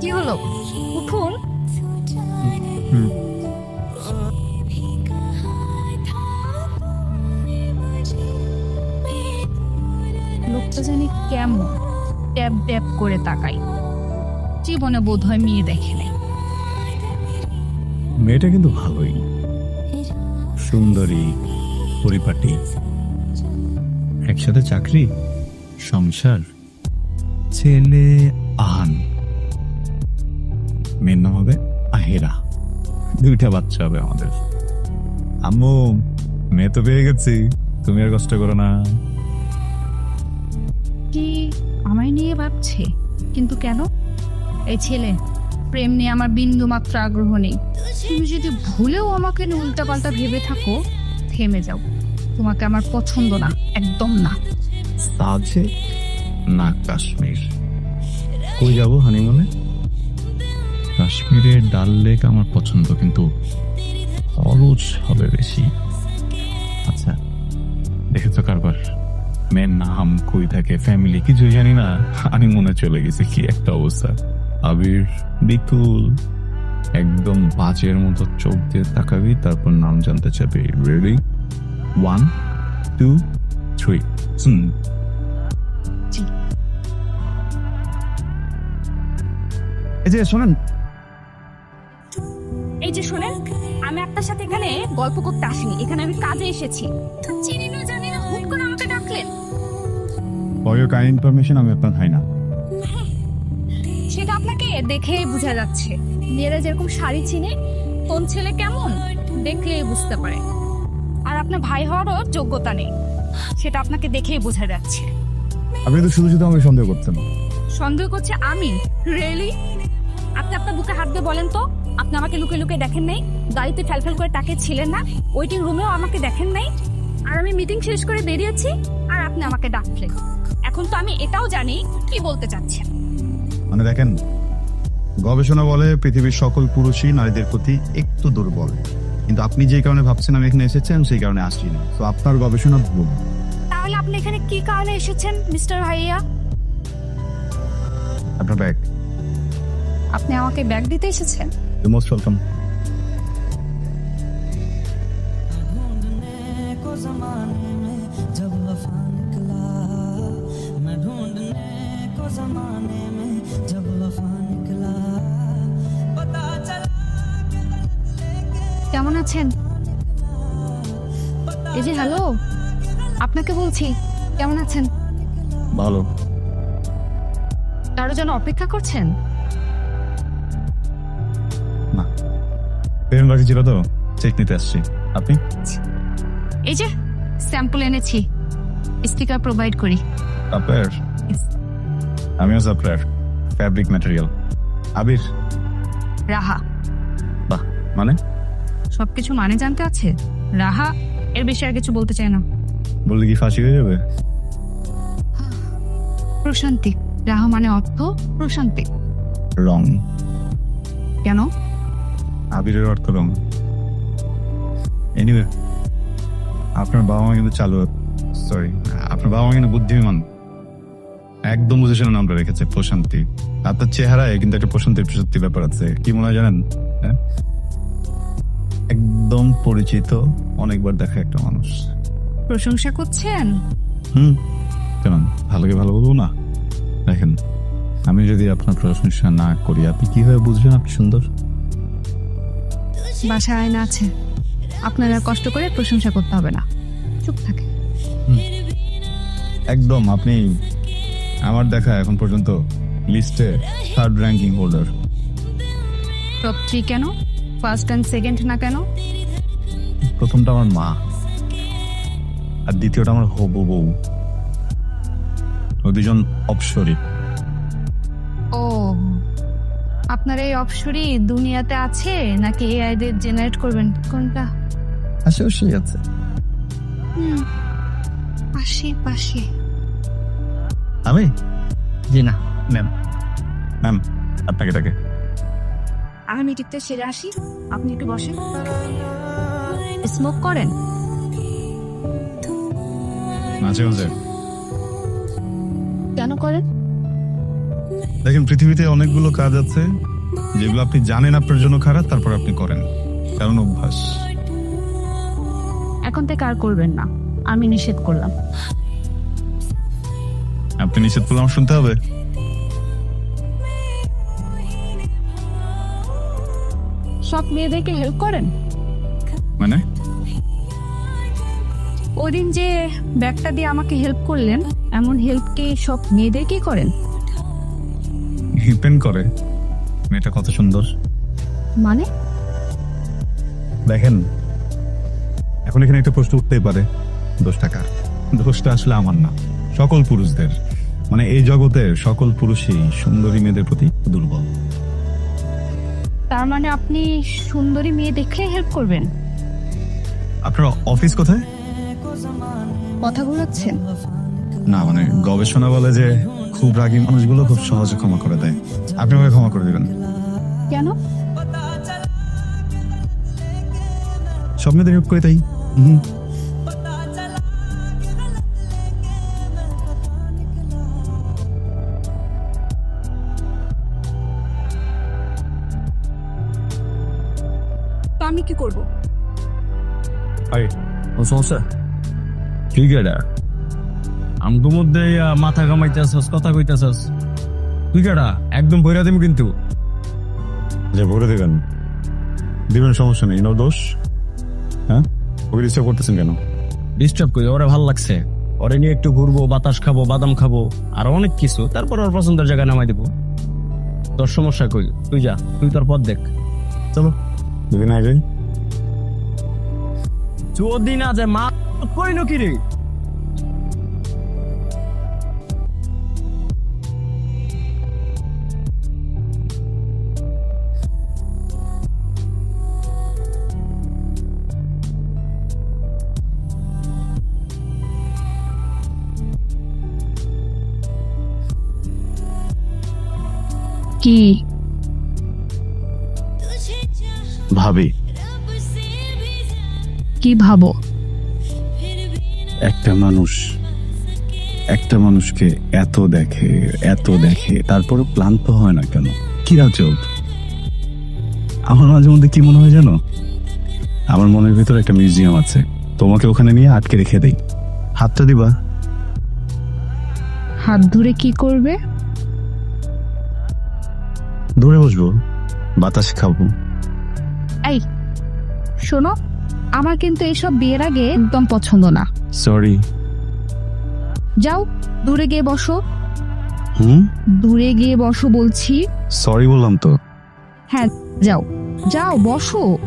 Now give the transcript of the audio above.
কি হলো? উঠুন। লোকটা জানি কেমন ট্যাপ ট্যাপ করে তাকাই জীবনে বোধ হয় মেয়ে দেখে নেই। মেয়েটা কিন্তু ভালোই। সুন্দরী, পরিপাটি। একসাথে চাকরি, সংসার, ছেলে, আহান। মেয়ের নাম হবে। আহেরা দুইটা বাচ্চা হবে আমাদের। আম্মু মেয়ে তো পেয়ে গেছি। তুমি আর কষ্ট করো না। কি আমায় নিয়ে ভাবছে? কিন্তু কেন? এই ছেলে প্রেম নিয়ে আমার বিন্দু মাত্র আগ্রহ নেই। তুমি যদি ভুলেও আমাকে নিয়ে উল্টাপাল্টা ভেবে থাকো থেমে যাও। তোমাকে আমার পছন্দ না একদম না। সাজে না কাশ্মীর। কই যাব হানিমুনে? কাশ্মীরের ডাল লেক আমার পছন্দ কিন্তু খরচ হবে বেশি। আচ্ছা দেখেছ কারবার? মেয়ের নাম কই থাকে ফ্যামিলি কিছু জানি না। আমি মনে চলে গেছি কি একটা অবস্থা। আবির বিপুল একদম বাজের মতো চোখ দিয়ে তাকাবি তারপর নাম জানতে চাবি। Ready one two three hmm. এই যে শোনেন এই যে শোনেন আমি আপনার সাথে এখানে গল্প করতে আসিনি এখানে আমি কাজে এসেছি। চিনি না জানি না হুট করে আমাকে ডাকলেন। ফর ইউর কাইন্ড ইনফরমেশন আমি আপনার খাই না। সেটা আপনাকে দেখেই বোঝা যাচ্ছে। মেয়েরা যেরকম শাড়ি চিনে কোন ছেলে কেমন দেখলেই বুঝতে পারে। আর আপনার ভাই হওয়ারও যোগ্যতা নেই সেটা আপনাকে দেখেই বোঝা যাচ্ছে। আপনি তো শুধু শুধু আমাকে সন্দেহ করছেন। সন্দেহ করছে আমি? রিয়েলি আপনি আপনার বুকে হাত দিয়ে বলেন তো আপনি আমাকে লুকে লুকে দেখেন নাই? গাড়িতে ফেলফেল করে তাকে ছিলেন না? ওয়েটিং রুমেও আমাকে দেখেন নাই? আর আমি মিটিং শেষ করে বেরিয়েছি আর আপনি আমাকে ডাকলেন। এখন তো আমি এটাও জানি কি বলতে চাচ্ছেন? মানে দেখেন গবেষণা বলে পৃথিবীর সকল পুরুষই নারীদের প্রতি একটু দুর্বল। কিন্তু আপনি যে কারণে ভাবছেন আমি এখানে এসেছি আমি সেই কারণে আসছি না। তো আপনার গবেষণা ভুল। তাহলে আপনি এখানে কি কারণে এসেছেন মিস্টার ভাইয়া? আপনার ব্যাগ আপনি আমাকে ব্যাগ দিতে এসেছেন? মোস্ট ওয়েলকাম কেমন আছেন? এই যে হ্যালো আপনাকে বলছি কেমন আছেন? ভালো। তারও যেন অপেক্ষা করছেন? পেমেন্ট বাকি ছিল তো চেক নিতে আসছি। আপনি? এই যে স্যাম্পল এনেছি। স্টিকার প্রোভাইড করি. আমিও supplier fabric material Abir? Raha. বাহ মানে? সবকিছু মানে জানতে আছে? রাহা এর বেশি আর কিছু বলতে চাই না। বললে কি ফাঁসি হয়ে যাবে? প্রশান্তি। রাহা মানে অর্থ প্রশান্তি। রং। কেন? আবিরের অর্থ রং এনিওয়ে আপনার বাবা মা কিন্তু চালু সরি আপনার বাবা মা কিন্তু বুদ্ধিমান। একদম বুঝে শুনে নামটা রেখেছে প্রশান্তি। আপনার চেহারায় কিন্তু একটা প্রশান্তির প্রশান্তি ব্যাপার আছে। কি মনে হয় জানেন? হ্যাঁ? একদম পরিচিত অনেকবার দেখা একটা মানুষ। প্রশংসা করছেন? হুম। কেমন ভালোকে ভালো বলব না? দেখেন আমি যদি আপনার প্রশংসা না করি আপনি কীভাবে বুঝবেন আপনি সুন্দর? বাসায় আয়না আছে। আপনারা কষ্ট করে প্রশংসা করতে হবে না। চুপ থাকে। একদম আপনি আমার দেখা এখন পর্যন্ত লিস্টে third ranking holder top three কেন? ফার্স্ট অ্যান্ড সেকেন্ড না কেন? প্রথমটা আমার মা। আর দ্বিতীয়টা আমার হবু বউ। দুজন অপসরী। আপনার এই অপসরি দুনিয়াতে আছে নাকি এআই দিয়ে জেনারেট করবেন? কোনটা? আশেপাশেই আছে। হুম পাশে পাশে আমি? জি না ম্যাম ম্যাম আপনাকে ডাকে। আমি মিটিংটা সেরে আসি। আপনি একটু বসেন। স্মোক করেন। মাঝে মাঝে। কেন করেন? দেখেন পৃথিবীতে অনেকগুলো কাজ আছে। যেগুলো আপনি জানেন আপনার জন্য খারাপ তারপর আপনি করেন। কারণ অভ্যাস। এখন থেকে আর করবেন না। আমি নিষেধ করলাম। আপনি নিষেধ করলাম শুনতে হবে। সব মেয়েদেরকে হেল্প করেন? মানে? ওই দিন যে ব্যাগটা দিয়ে আমাকে হেল্প করলেন এমন হেল্প কি সব মেয়েদেরকেই করেন? ডিপেন্ড করে। মেয়েটা কত সুন্দর। মানে? দেখেন এখন এখানে একটা প্রশ্ন উঠতেই পারে দোষটা কার? দোষটা আসলে আমার না সকল পুরুষদের। মানে এই জগতের সকল পুরুষই সুন্দরী মেয়েদের প্রতি দুর্বল। তার মানে আপনি সুন্দরী মেয়ে দেখলে হেল্প করবেন? আপনার অফিস কোথায়? কথা ঘুরাচ্ছেন? না মানে গবেষণা বলে যে খুব রাগী মানুষগুলো খুব সহজে ক্ষমা করে দেয়। আপনি আমাকে ক্ষমা করে দেবেন। কেন? সব মেয়েদের করে তাই? হুম। তো আমি কি করব? আরে ও সমস্যা? ঠিক এটা? আমগো মধ্যে ইয়া মাথা কামাইতেছস কথা কইতেছস তুই কেডা একদম বইরা দিম কিন্তু। যে ভরে দেবেন। দিবেন সমস্যা নেই নো দোষ। হ্যাঁ? ওকে ডিস্টার্ব করতেছেন কেন? ডিস্টার্ব করি ওরে ভালো লাগছে। ওরে নিয়ে একটু ঘুরবো বাতাস খাব বাদাম খাব আর অনেক কিছু। তারপর ওর পছন্দের জায়গায় নামাই দেবো। তোর সমস্যা কই? তুই যা তুই তোর পথ দেখ। চলো। দুদিন আগে। যদি না যে মা কই নো কি রে? কি? ভাবি। কি ভাবো? একটা মানুষ একটা মানুষকে এত দেখে এত দেখে তারপরে ক্লান্ত হয় না কেন? কি রাজব আমার মাঝে মধ্যে কি মনে হয় জানো? আমার মনের ভিতরে একটা মিউজিয়াম আছে। তোমাকে ওখানে নিয়ে আটকে রেখে দেই। হাতটা দিবা? হাত ধরে কি করবে? দূরে বসবো বাতাসে খাব। এই শোনো আমার কিন্তু এইসব বিয়ের আগে একদম পছন্দ না। সরি যাও দূরে গিয়ে বসো। হুম? দূরে গিয়ে বসো বলছি। সরি বললাম তো। হ্যাঁ যাও। যাও বসো।